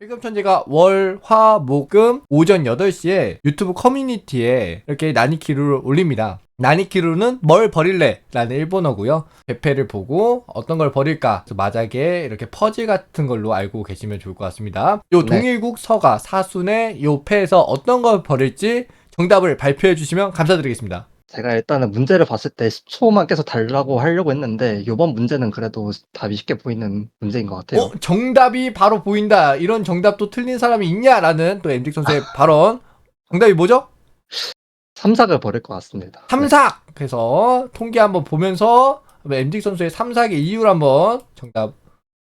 일금천재가 월, 화, 목, 금 오전 8시에 유튜브 커뮤니티에 이렇게 나니키루를 올립니다. 나니키루는 뭘 버릴래? 라는 일본어고요. 배패를 보고 어떤 걸 버릴까? 마작에 이렇게 퍼즐 같은 걸로 알고 계시면 좋을 것 같습니다. 요 네. 동일국 서가 사순의 요 패에서 어떤 걸 버릴지 정답을 발표해 주시면 감사드리겠습니다. 제가 일단은 문제를 봤을 때 10초만 계속 달라고 하려고 했는데 이번 문제는 그래도 답이 쉽게 보이는 문제인 것 같아요. 어, 정답이 바로 보인다. 이런 정답도 틀린 사람이 있냐라는 또 엠직 선수의 발언. 정답이 뭐죠? 삼삭을 버릴 것 같습니다. 삼삭! 그래서 통계 한번 보면서 엠직 선수의 삼삭의 이유를 한번 정답.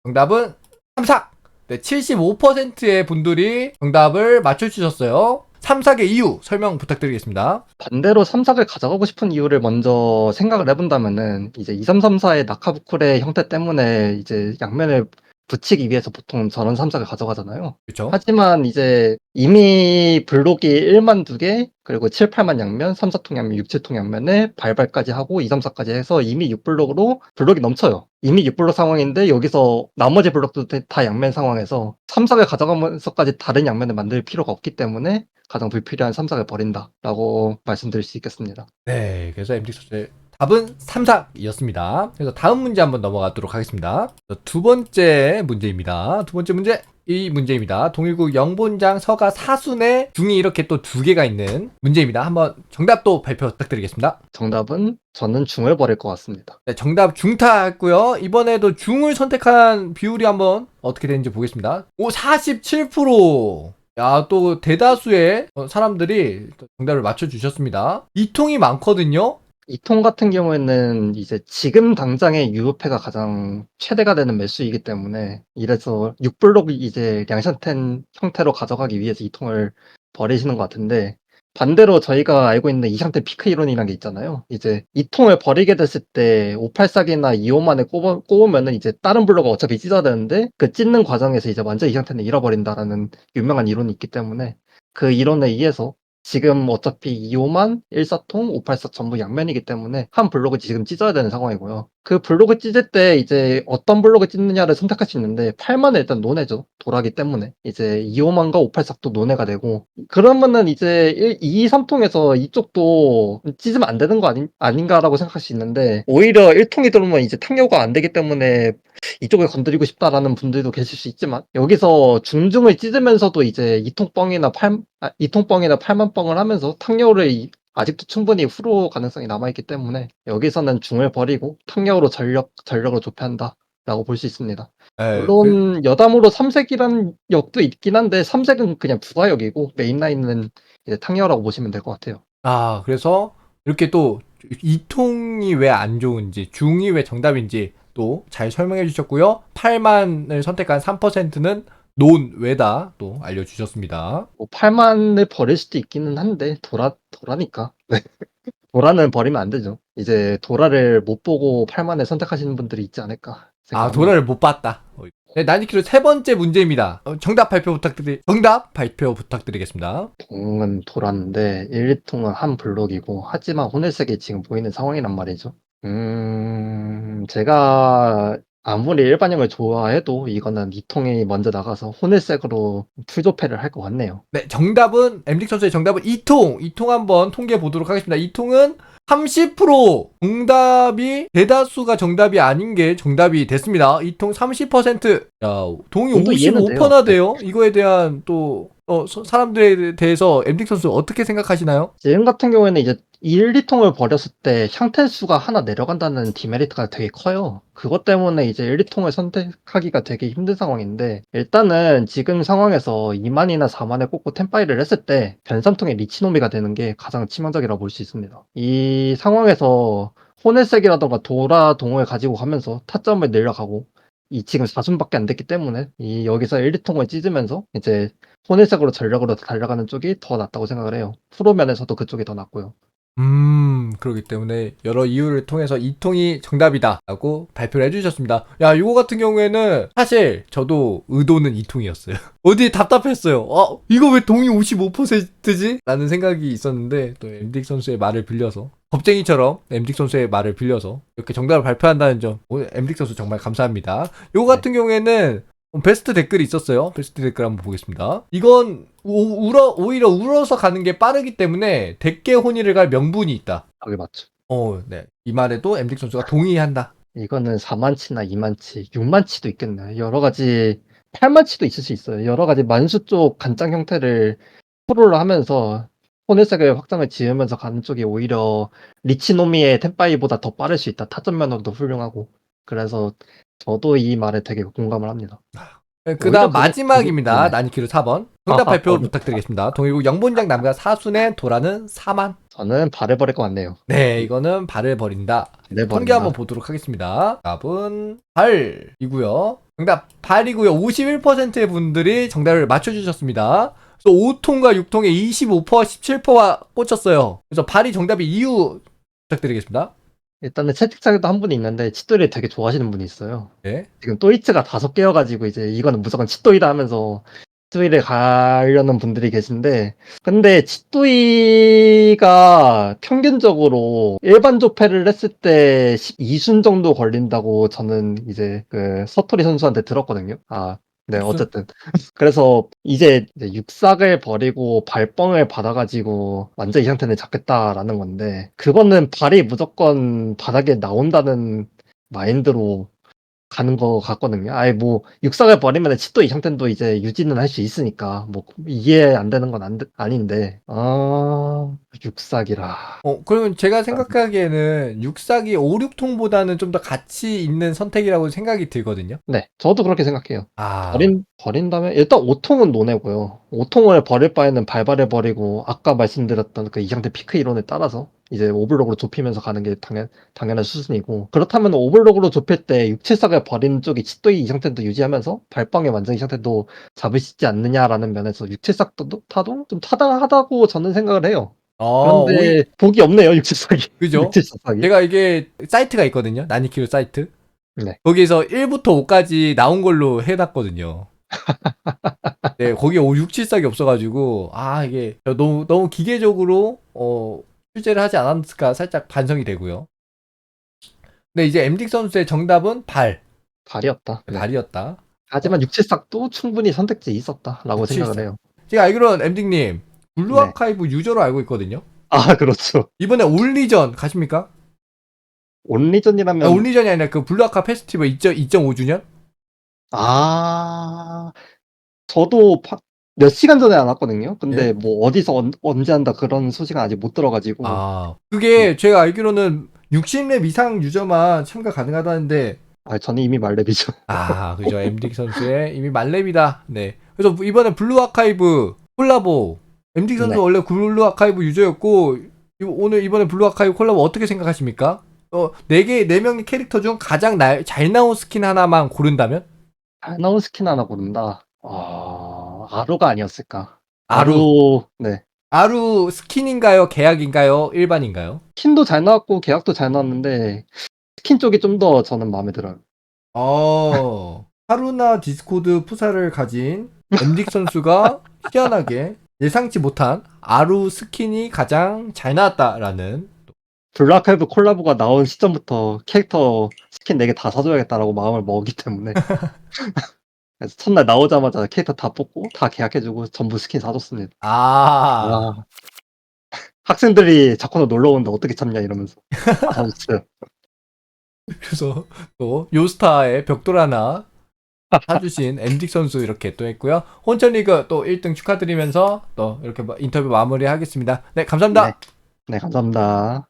정답은 삼삭! 네, 75%의 분들이 정답을 맞춰주셨어요. 삼삭의 이유 설명 부탁드리겠습니다. 반대로 삼삭을 가져가고 싶은 이유를 먼저 생각을 해본다면은 이제 2334의 나카부쿠의 형태 때문에 이제 양면을 붙이기 위해서 보통 저런 삼삭을 가져가잖아요. 그렇죠? 하지만 이제 이미 블록이 1만 두 개, 그리고 7, 8만 양면, 3, 4통 양면, 6, 7통 양면에 발발까지 하고 2, 3, 4까지 해서 이미 6블록으로 블록이 넘쳐요. 이미 6블록 상황인데 여기서 나머지 블록도 다 양면 상황에서 삼삭을 가져가면서까지 다른 양면을 만들 필요가 없기 때문에 가장 불필요한 삼삭을 버린다라고 말씀드릴 수 있겠습니다. 네, 그래서 엠직 선수의 답은 삼삭이었습니다. 그래서 다음 문제 한번 넘어가도록 하겠습니다. 두 번째 문제입니다. 두 번째 문제 이 문제입니다. 동일국 영본장 서가 사순의 중이 이렇게 또 두 개가 있는 문제입니다. 한번 정답도 발표 부탁드리겠습니다. 정답은 저는 중을 버릴 것 같습니다. 네, 정답 중타했고요. 이번에도 중을 선택한 비율이 한번 어떻게 되는지 보겠습니다. 오, 47%. 야, 또 대다수의 어, 사람들이 또 정답을 맞춰주셨습니다. 이 통이 많거든요. 이 통 같은 경우에는 이제 지금 당장의 유효패가 가장 최대가 되는 매수이기 때문에 이래서 6블록 이제 량산텐 형태로 가져가기 위해서 이 통을 버리시는 것 같은데 반대로 저희가 알고 있는 이상태 피크 이론이라는 게 있잖아요. 이제 이 통을 버리게 됐을 때 584기나 2호만에 꼽아, 꼽으면은 이제 다른 블록을 어차피 찢어야 되는데 그 찢는 과정에서 이제 완전 이상태는 잃어버린다라는 유명한 이론이 있기 때문에 그 이론에 의해서 지금 어차피 2호만 1사통, 584 전부 양면이기 때문에 한 블록을 지금 찢어야 되는 상황이고요. 그 블록을 찢을 때 이제 어떤 블록을 찢느냐를 선택할 수 있는데 8만은 일단 논해죠. 돌아기 때문에. 이제 2호만과 584도 논해가 되고 그러면은 이제 1, 2, 3통에서 이쪽도 찢으면 안 되는 거 아닌, 아닌가라고 생각할 수 있는데 오히려 1통이 들어오면 이제 탕료가 안 되기 때문에 이쪽을 건드리고 싶다라는 분들도 계실 수 있지만 여기서 중중을 찢으면서도 이제 이통뻥이나 팔 아, 이통뻥이나 팔만뻥을 하면서 탕료를 이- 아직도 충분히 후로 가능성이 남아있기 때문에 여기서는 중을 버리고 탕료로 전력 전력을 좁혀한다 라고 볼 수 있습니다. 네, 물론 여담으로 삼색이란 역도 있긴 한데 삼색은 그냥 부가역이고 메인 라인은 이제 탕료라고 보시면 될 것 같아요. 아, 그래서 이렇게 또 이통이 왜 안 좋은지, 중이 왜 정답인지 또 잘 설명해 주셨고요. 8만을 선택한 3%는 논외다 또 알려주셨습니다. 뭐 8만을 버릴 수도 있기는 한데 도라 도라니까 네. 도라는 버리면 안 되죠. 이제 도라를 못 보고 8만을 선택하시는 분들이 있지 않을까. 아, 생각합니다. 도라를 못 봤다. 네, 나니키로 세 번째 문제입니다. 어, 정답 발표 부탁드리, 정답 발표 부탁드리겠습니다. 동은 도라인데 1, 2통은 한 블록이고 하지만 호늘색이 지금 보이는 상황이란 말이죠. 음, 제가 아무리 일반형을 좋아해도 이거는 2통이 먼저 나가서 호늘색으로 풀조패를 할 것 같네요. 네, 정답은, 엠릭 선수의 정답은 이통! 이통 한번 통계해 보도록 하겠습니다. 이통은 30% 정답이 대다수가 정답이 아닌 게 정답이 됐습니다. 이통 30%. 야, 동이 정도 이해는 돼요. 55%나 돼요. 이거에 대한 또 어, 서- 사람들에 대해서 엠릭 선수 어떻게 생각하시나요? 지금 같은 경우에는 이제 1, 2통을 버렸을 때 향텐 수가 하나 내려간다는 디메리트가 되게 커요. 그것 때문에 이제 1, 2통을 선택하기가 되게 힘든 상황인데 일단은 지금 상황에서 2만이나 4만을 꽂고 템파이를 했을 때 변삼통의 리치노미가 되는 게 가장 치명적이라고 볼 수 있습니다. 이 상황에서 호넬색이라던가 도라 동을 가지고 가면서 타점을 내려가고 이 지금 4순밖에 안 됐기 때문에 이 여기서 1, 2통을 찢으면서 이제 혼일색으로 전력으로 달려가는 쪽이 더 낫다고 생각을 해요. 프로 면에서도 그쪽이 더 낫고요. 음, 그렇기 때문에 여러 이유를 통해서 이 통이 정답이다. 라고 발표를 해주셨습니다. 야, 이거 같은 경우에는 사실 저도 의도는 이 통이었어요. 어디 답답했어요. 어, 이거 왜 동이 55%지? 라는 생각이 있었는데, 또 엠딕 선수의 말을 빌려서, 겁쟁이처럼 엠딕 선수의 말을 빌려서 이렇게 정답을 발표한다는 점, 오늘 엠딕 선수 정말 감사합니다. 이거 같은 경우에는 어, 베스트 댓글이 있었어요. 베스트 댓글 한번 보겠습니다. 이건 우, 울어, 오히려 울어서 가는 게 빠르기 때문에 대깨 혼이를 갈 명분이 있다. 여기 맞죠. 어, 네. 이 말에도 엠딕 선수가 동의한다. 이거는 4만치나 2만치, 6만치도 있겠네요. 여러 가지 8만치도 있을 수 있어요. 여러 가지 만수 쪽 간장 형태를 프로를 하면서 혼일색을 확장을 지으면서 가는 쪽이 오히려 리치노미의 템파이보다 더 빠를 수 있다. 타점 면허도 훌륭하고. 그래서 저도 이 말에 되게 공감을 합니다. 네, 그 다음 오히려 그게- 마지막입니다. 네. 나니키루 4번. 정답 아하, 발표 어렵다. 부탁드리겠습니다. 동일국 영본장 남과 사순의 도라는 4만. 저는 발을 버릴 것 같네요. 네, 이거는 발을 버린다. 네, 통계 한번 보도록 하겠습니다. 답은 발이고요. 정답 발이고요. 51%의 분들이 정답을 맞춰주셨습니다. 그래서 5통과 6통에 25%와 17%가 꽂혔어요. 그래서 발이 정답이 이유 부탁드리겠습니다. 일단은 채팅창에도 한 분이 있는데 치토이를 되게 좋아하시는 분이 있어요. 네. 지금 또이츠가 다섯 개여 가지고 이제 이거는 무조건 치토이다 하면서 치토이를 가려는 분들이 계신데 근데 치토이가 평균적으로 일반 조패를 했을 때 12순 정도 걸린다고 저는 이제 그 서토리 선수한테 들었거든요. 아, 네, 무슨- 어쨌든. 그래서 이제 이제 육삭을 버리고 발뻥을 받아가지고 완전 이 상태는 잡겠다라는 건데 그거는 발이 무조건 바닥에 나온다는 마인드로 가는 거 같거든요. 아예 뭐 육삭을 버리면 치또 이 상태도 이제 유지는 할 수 있으니까 뭐 이해 안 되는 건 안, 아닌데 아 육삭이라 어, 그러면 제가 생각하기에는 육삭이 5, 6통보다는 좀 더 가치 있는 선택이라고 생각이 들거든요. 네 저도 그렇게 생각해요. 아. 버린 버린다면 일단 5통은 노내고요. 5통을 버릴 바에는 발발을 버리고 아까 말씀드렸던 그 이상태 피크 이론에 따라서 이제 오블록으로 좁히면서 가는 게 당연 당연한 수순이고 그렇다면 오블록으로 좁힐 때 674를 버리는 쪽이 치또이 이 상태도 유지하면서 발방의 완전 이 상태도 잡을 수 있지 않느냐라는 면에서 674도 타도 좀 타당하다고 저는 생각을 해요. 어, 그런데 오히- 복이 없네요 674기. 그죠? 674기. 제가 이게 사이트가 있거든요. 나니키루 사이트. 네. 거기에서 1부터 5까지 나온 걸로 해놨거든요. 네, 거기에 5, 6, 7 싹이 없어가지고, 아, 이게 너무, 너무 기계적으로, 어, 출제를 하지 않았을까 살짝 반성이 되고요. 근데 이제 엠딕 선수의 정답은 발, 발이었다. 네. 발이었다. 하지만 674도 충분히 선택지 있었다라고 674. 생각을 해요. 제가 알기로는 엠딕님, 블루 네. 아카이브 유저로 알고 있거든요. 아 그렇죠. 이번에 올리전 가십니까? 온리전이라면 아, 올리전이 아니라 그 블루 아카 페스티벌 2.5주년? 아, 저도 파- 몇 시간 전에 안 왔거든요. 근데 예? 뭐 어디서 언, 언제 한다 그런 소식은 아직 못 들어가지고. 아, 그게 제가 알기로는 60렙 이상 유저만 참가 가능하다는데, 아, 저는 이미 말레비죠. 아, 그죠. 엠딕 선수의 이미 만렙이다. 네. 그래서 이번에 블루 아카이브 콜라보. 엠딕 선수 네. 원래 블루 아카이브 유저였고, 이- 오늘 이번에 블루 아카이브 콜라보 어떻게 생각하십니까? 어, 네 개, 네 명의 캐릭터 중 가장 날, 잘 나온 스킨 하나만 고른다면? 잘 나온 스킨 하나 고른다. 아, 아루가 아니었을까. 아루. 네. 아루 스킨인가요? 계약인가요? 일반인가요? 스킨도 잘 나왔고 계약도 잘 나왔는데 스킨 쪽이 좀 더 저는 마음에 들어요. 어, 하루나 디스코드 푸사를 가진 엠딕 선수가 희한하게 예상치 못한 아루 스킨이 가장 잘 나왔다라는 블락하이브 콜라보가 나온 시점부터 캐릭터 스킨 4개 다 사줘야겠다라고 마음을 먹기 때문에 그래서 첫날 나오자마자 캐릭터 다 뽑고 다 계약해주고 전부 스킨 사줬습니다. 아, 아. 학생들이 자꾸나 놀러 오는데 어떻게 참냐 이러면서 아 진짜 그래서 또 요스타의 벽돌 하나 사주신 엠딕 선수 이렇게 또 했고요. 혼천리그 또 1등 축하드리면서 또 이렇게 인터뷰 마무리하겠습니다. 네, 감사합니다. 네. 네 감사합니다.